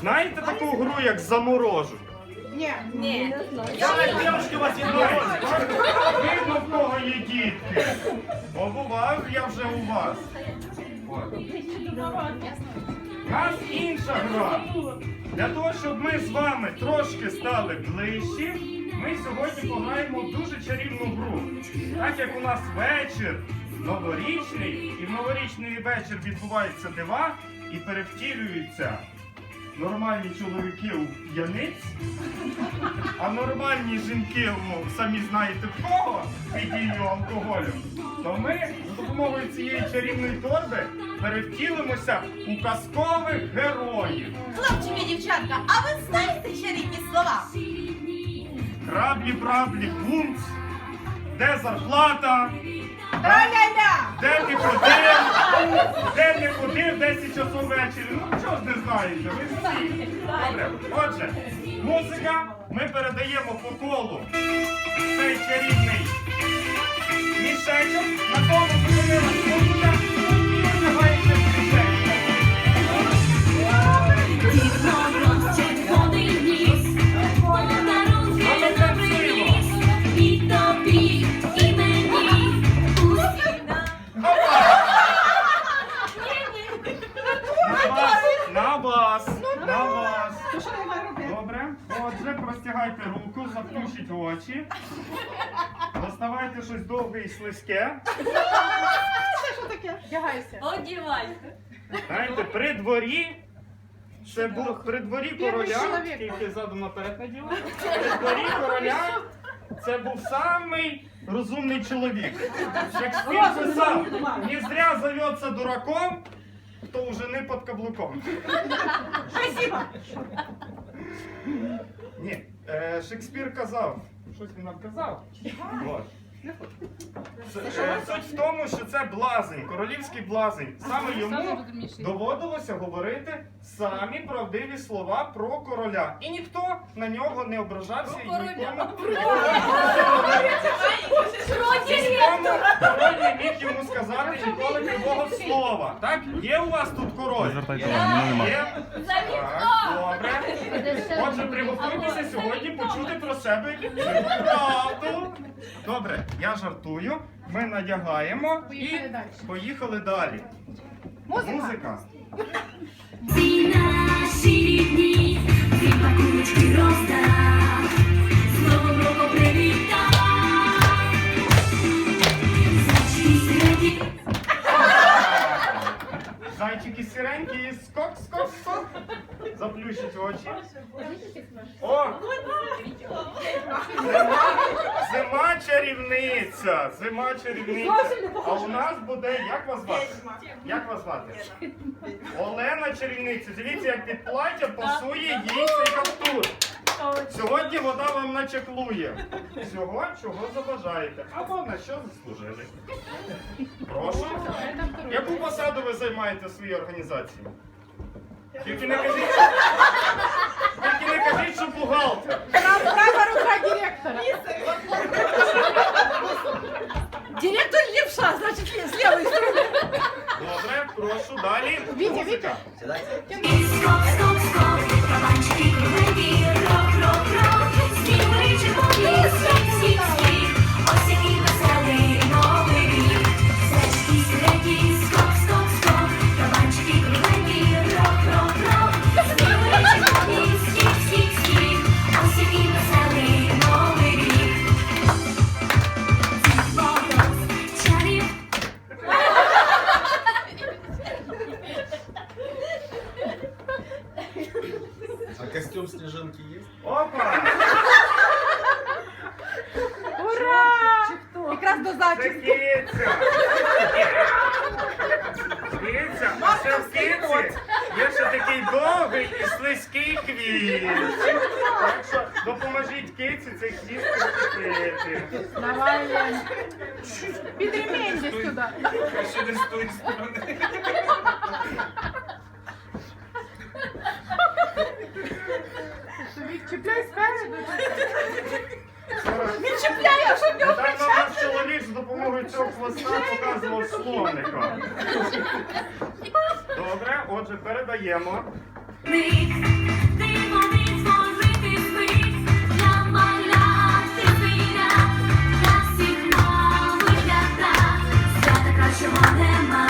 Знаєте таку гру, як заморожу? Ні. Ні. Девушки, у вас є мороз. Видно, в кого є дітки. Побував я вже у вас. От. У нас інша гра. Для того, щоб ми з вами трошки стали ближчі, ми сьогодні пограємо в дуже чарівну гру. Так як у нас вечір новорічний, і в новорічний вечір відбуваються дива і перевтілюються нормальні чоловіки у п'яниць, а нормальні жінки, ну, самі знаєте в кого під дією алкоголю, то ми за допомогою цієї чарівної торби перевтілимося у казкових героїв. Хлопчики, дівчатка, а ви знаєте чарівні слова? Краблі, праблі, бунц, де зарплата! Де ти ходив, де ти ходив? 10 часов ввечері. Ну чого ж не знаєте, ви всі. Добре, отже, музика, ми передаємо по колу цей чарівний мішечок, на тому зупинилась простягайте руку, заплющіть очі. Доставайте щось довге і слизьке. Це що таке? Вдягайся. Одівайте. Знаєте, при дворі. Це був при дворі короля, чоловік. тільки задом наперед наділа. При дворі короля це був самий розумний чоловік. Шекспір писав, не зря зовется дураком, хто уже не під каблуком. Спасибо. Ні, е, Шекспір казав, щось він нам казав. Це- е, Суть в тому, що це блазень, королівський блазень. Саме йому доводилося говорити самі правдиві слова про короля. І ніхто на нього не ображався і Про нікому. Про Нікому король не міг йому сказати ніколи кривого слова. Так? Є у вас тут король? Звертайте увагу, мене нема. Є? Так, добре. Отже, приготуйтеся сьогодні почути про себе правду. Добре, я жартую. Ми надягаємо і поїхали далі. Музика. Зайчики сіренькі, скок, скок, скок. Заплющіть очі. О! Зима, чарівниця, зима чарівниця. А у нас буде, як вас звати? Як вас звати? Олена чарівниця. Дивіться, як під плаття пасує їй цей каптур. Сьогодні вода вам начеклує. Всього, чого забажаєте. Або на що заслужили. Прошу. Яку посаду ви займаєте в своїй організації? Тільки не кажіть. Тільки не кажіть, що бухгалтер. Прав- Права рука директора. Директор левша, значить, з лівої сторони. Добре, прошу, далі. Вітя, Музика. Вітя. стоп, стоп, стоп, кабанчики кругленькі, рок, рок, рок, Якраз до киця! Киця, а ще в є ще такий довгий і слизький хвіст. Так що допоможіть киці цей хвіст прикріпити. Давай, Лен. Під ремень десь сюди. Ще не з тої сторони. Чіпляй спереду. Він чіпляє, щоб його Недавно наш чоловік з допомогою цього хвоста показував слоника. Добре, отже, передаємо. Ниць, диво, ниць, нема,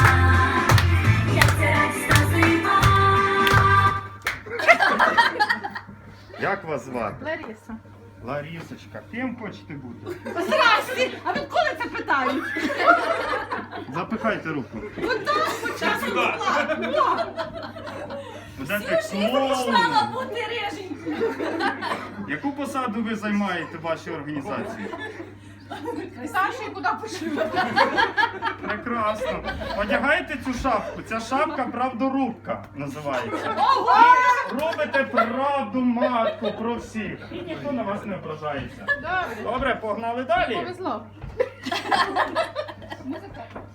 як це радісна. Як вас звати? Лариса. Ларісочка, ким хочете бути? Здрасте! А ви коли це питають? Запихайте руку. Сюди. Будете Мала клоуном. бути реженькою. Яку посаду ви займаєте в вашій організації? Саші куди пошлю? Прекрасно. Одягайте цю шапку. Ця шапка правдорубка називається. І робите правду матку про всіх. І ніхто на вас не ображається. Добре. Погнали далі. Повезло. Козеняна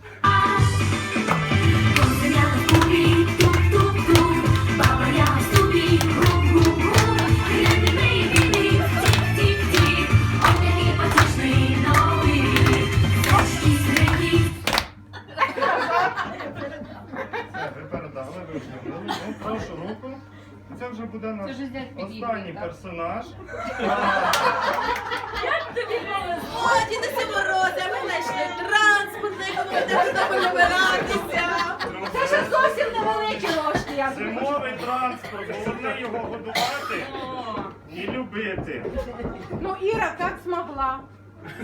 Це вже буде наш останній персонаж. Тобі повезло, дідуся Морози, ми знайшли транспорт, на якому будемо додому. Це ще зовсім невеликі ложки, я думаю. Зимовий транспорт, головне його годувати і любити. Ну, Іра, як змогла.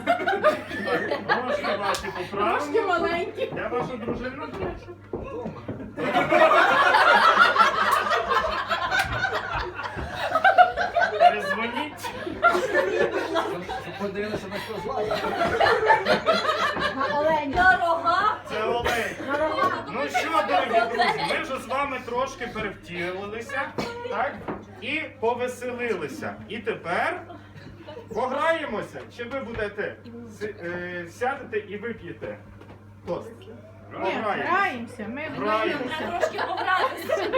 Так, Гроші ваші Трошки поправні. маленькі. Я вашу дружину прошу. На. Це Олег. Ну що, дорогі друзі, ми вже з вами трошки перевтілилися, так? І повеселилися. І тепер пограємося. Чи ви будете си- е, сядете і вип'єте? Тост. Ні, Пограємося. граємося. Ми Граємося. Трошки погратися.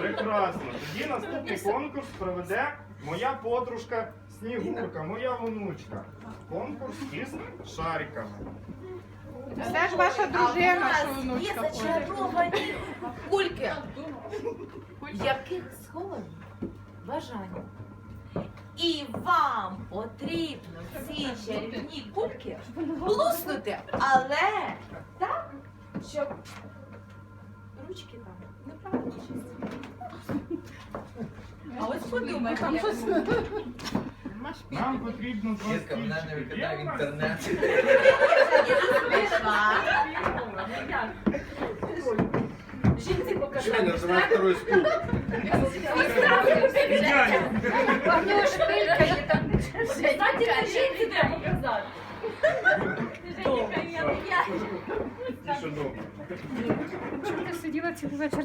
Прекрасно. Тоді наступний конкурс проведе моя подружка Снігурка, моя онучка. Конкурс із шариками. Це ж ваша дружина, що Є внучка ходить. зачаровані кульки, в яких сховані бажання. І вам потрібно ці чарівні кульки блуснути, але так, щоб ручки там не правильно А ось подумай, Там як щось. Нам потрібно два Дітка мене не стільчики. викидає в Є у нас? інтернет. Пішла. Жінці Що показати. він називає второй стул? Знаєте, жінці треба показати. І що добре. Ти сиділа цілий вечір